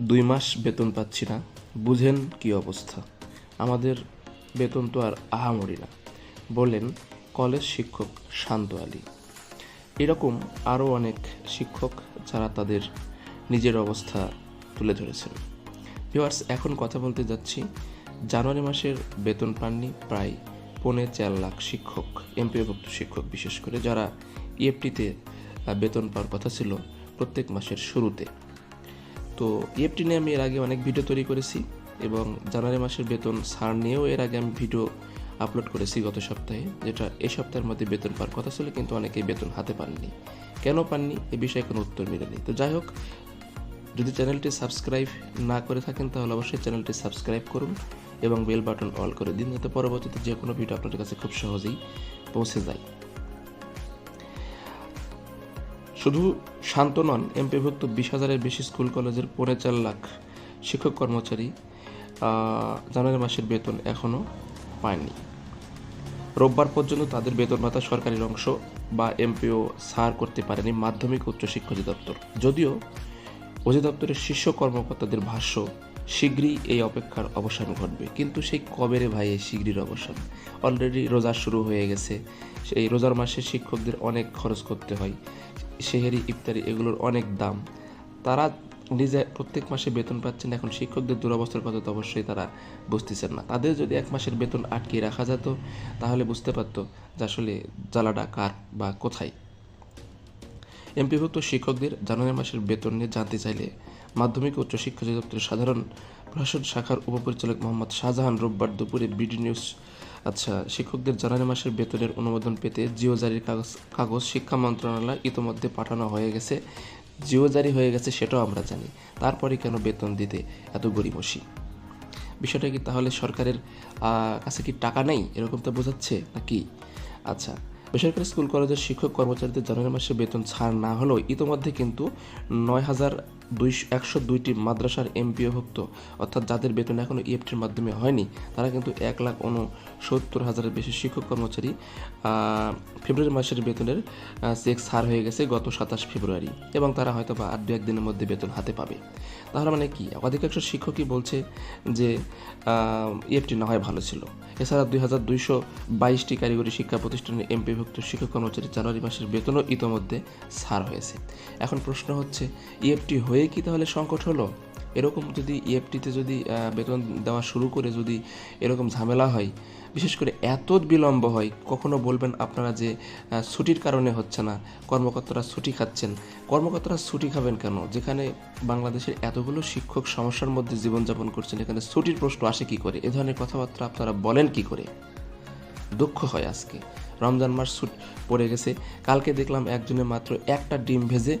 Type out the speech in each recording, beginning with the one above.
দুই মাস বেতন পাচ্ছি না। বুঝেন কি অবস্থা। আমাদের বেতন তো আর আহামরি না। বললেন কলেজ শিক্ষক শান্ত আলী। এরকম আরও অনেক শিক্ষক যারা তাদের নিজের অবস্থা তুলে ধরেছেন। ভিওয়ার্স এখন কথা বলতে যাচ্ছি। জানুয়ারি মাসের বেতন পাননি প্রায় পৌনে চার লাখ শিক্ষক, এমপিওভুক্ত শিক্ষক বিশেষ করে, যারা ইএফটিতে বেতন পাওয়ার কথা ছিল প্রত্যেক মাসের শুরুতে। তো ইএফটি নিয়ে আমি এর আগে অনেক ভিডিও তৈরি করেছি এবং জানুয়ারি মাসের বেতন ছাড় নিয়েও এর আগে আমি ভিডিও আপলোড করেছি গত সপ্তাহে, যেটা এই সপ্তাহের মধ্যে বেতন পাওয়ার কথা ছিল, কিন্তু অনেকেই বেতন হাতে পাননি। কেন পাননি? এ বিষয়ে কোনো উত্তর মেলেনি। তো যাই হোক, যদি চ্যানেলটি সাবস্ক্রাইব না করে থাকেন, তাহলে অবশ্যই চ্যানেলটি সাবস্ক্রাইব করুন এবং বেল বাটন অল করে দিন, যাতে পরবর্তীতে যে কোনো ভিডিও আপনাদের কাছে খুব সহজেই পৌঁছে যায়। শুধু শান্ত নন, এমপিভুক্ত বিশ হাজারের বেশি স্কুল, কলেজের পৌনে চার লাখ শিক্ষক কর্মচারী জানুয়ারি মাসের বেতন এখনও পায়নি। রোববার পর্যন্ত তাদের বেতন ভাতা সরকারি অংশ বা এমপিও সার করতে পারেনি মাধ্যমিক উচ্চশিক্ষা অধিদপ্তর। যদিও অধিদপ্তরের শীর্ষ কর্মকর্তাদের ভাষ্য, শীঘ্রই এই অপেক্ষার অবসান ঘটবে। কিন্তু সেই কবে রে ভাই এই শীঘ্রই অবসান? অলরেডি রোজা শুরু হয়ে গেছে। সেই রোজার মাসে শিক্ষকদের অনেক খরচ করতে হয়। সেহেরি ইফতারি এগুলোর অনেক দাম। তারা নিজে প্রত্যেক মাসে বেতন পাচ্ছেন, এখন শিক্ষকদের দুরবস্থার কথা তো অবশ্যই তারা বুঝতেছেন না। তাদের যদি এক মাসের বেতন আটকে রাখা যেত, তাহলে বুঝতে পারতো যে আসলে জ্বালাটা কার বা কোথায়। এমপিভুক্ত শিক্ষকদের জানুয়ারি মাসের বেতন নিয়ে জানতে চাইলে মাধ্যমিক উচ্চ শিক্ষা অধিদপ্তরের সাধারণ প্রশাসন শাখার উপপরিচালক মোহাম্মদ শাহজাহান রোববার দুপুরে বিডি নিউজ আচ্ছা শিক্ষকদের জানুয়ারি মাসের বেতনের অনুমোদন পেতে জিও জারির কাগজ কাগজ শিক্ষা মন্ত্রণালয় ইতোমধ্যে পাঠানো হয়ে গেছে। জিও জারি হয়ে গেছে সেটাও আমরা জানি। তারপরে কেন বেতন দিতে এত গরিমসি বিষয়টা কি তাহলে সরকারের কাছে কি টাকা নেই? এরকম তো বোঝাচ্ছে নাকি? আচ্ছা বেসরকারি স্কুল কলেজের শিক্ষক কর্মচারীদের জানুয়ারি মাসে বেতন ছাড় না হলেও ইতোমধ্যে কিন্তু নয় হাজার দুইশো, একশো দুইটি মাদ্রাসার এমপিওভুক্ত অর্থাৎ যাদের বেতন এখনও ইএফটির মাধ্যমে হয়নি, তারা কিন্তু এক লাখ উনসত্তর হাজারের বেশি শিক্ষক কর্মচারী ফেব্রুয়ারি মাসের বেতনের চেক ছাড় হয়ে গেছে গত সাতাশ ফেব্রুয়ারি এবং তারা হয়তো বা আর দু একদিনের মধ্যে বেতন হাতে পাবে। তাহলে মানে কি? অধিকাংশ শিক্ষকই বলছে যে ইএফটি না হয় ভালো ছিল। এছাড়া দুই হাজার দুইশো বাইশটি কারিগরি শিক্ষা প্রতিষ্ঠানে এমপিভুক্ত শিক্ষক কর্মচারী জানুয়ারি মাসের বেতনও ইতোমধ্যে ছাড় হয়েছে। এখন প্রশ্ন হচ্ছে, ইএফটি হয়ে কি তাহলে সংকট হলো? এরকম যদি ইএফটিতে যদি বেতন দেওয়া শুরু করে যদি এরকম ঝামেলা হয়, বিশেষ করে এত বিলম্ব হয়, কখনো বলবেন আপনারা যে ছুটির কারণে হচ্ছে না, কর্মকর্তারা ছুটি খাচ্ছেন। কর্মকর্তারা ছুটি খাবেন কেন? যেখানে বাংলাদেশের এতগুলো শিক্ষক সমস্যার মধ্যে জীবনযাপন করছেন, এখানে ছুটির প্রশ্ন আসে কি করে? এ ধরনের কথাবার্তা আপনারা বলেন কি করে? দুঃখ হয় আজকে। রমজান মাস ছুট পড়ে গেছে। কালকে দেখলাম একজনে মাত্র একটা ডিম ভেজে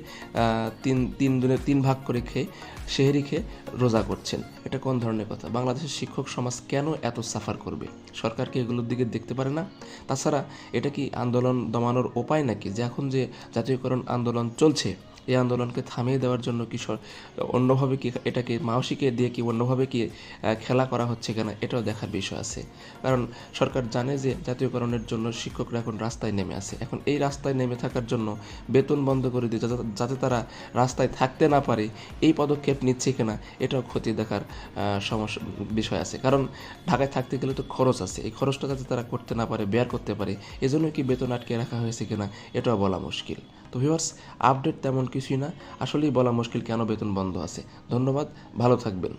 তিন তিন দিনে তিন ভাগ করে খেয়ে, সেহেরি খেয়ে রোজা করছেন। এটা কোন ধরনের কথা? বাংলাদেশের শিক্ষক সমাজ কেন এত সাফার করবে? সরকার কি এগুলোর দিকে দেখতে পারে না? তাছাড়া এটা কি আন্দোলন দমানোর উপায় নাকি? যে এখন যে জাতীয়করণ আন্দোলন চলছে এই আন্দোলনকে থামিয়ে দেওয়ার জন্য কি অন্যভাবে কি এটাকে মাওসিকে দিয়ে কি অন্যভাবে কি খেলা করা হচ্ছে কিনা এটাও দেখার বিষয় আছে। কারণ সরকার জানে যে জাতীয়করণের জন্য শিক্ষকরা এখন রাস্তায় নেমে আছে। এখন এই রাস্তায় নেমে থাকার জন্য বেতন বন্ধ করে দিয়ে যাতে- তারা রাস্তায় থাকতে না পারে, এই পদক্ষেপ নিচ্ছে কিনা এটাও ক্ষতি দেখার সমস্যা বিষয় আছে। কারণ ঢাকায় থাকতে গেলে তো খরচ আছে। এই খরচটা যাতে তারা করতে না পারে, বেয়ার করতে পারে, এজন্য কি বেতন আটকে রাখা হয়েছে কিনা এটাও বলা মুশকিল। তো ভিউয়ার্স আপডেট তেমন কিছুই না। আসলেই বলা মুশকিল কেন বেতন বন্ধ আছে। ধন্যবাদ, ভালো থাকবেন।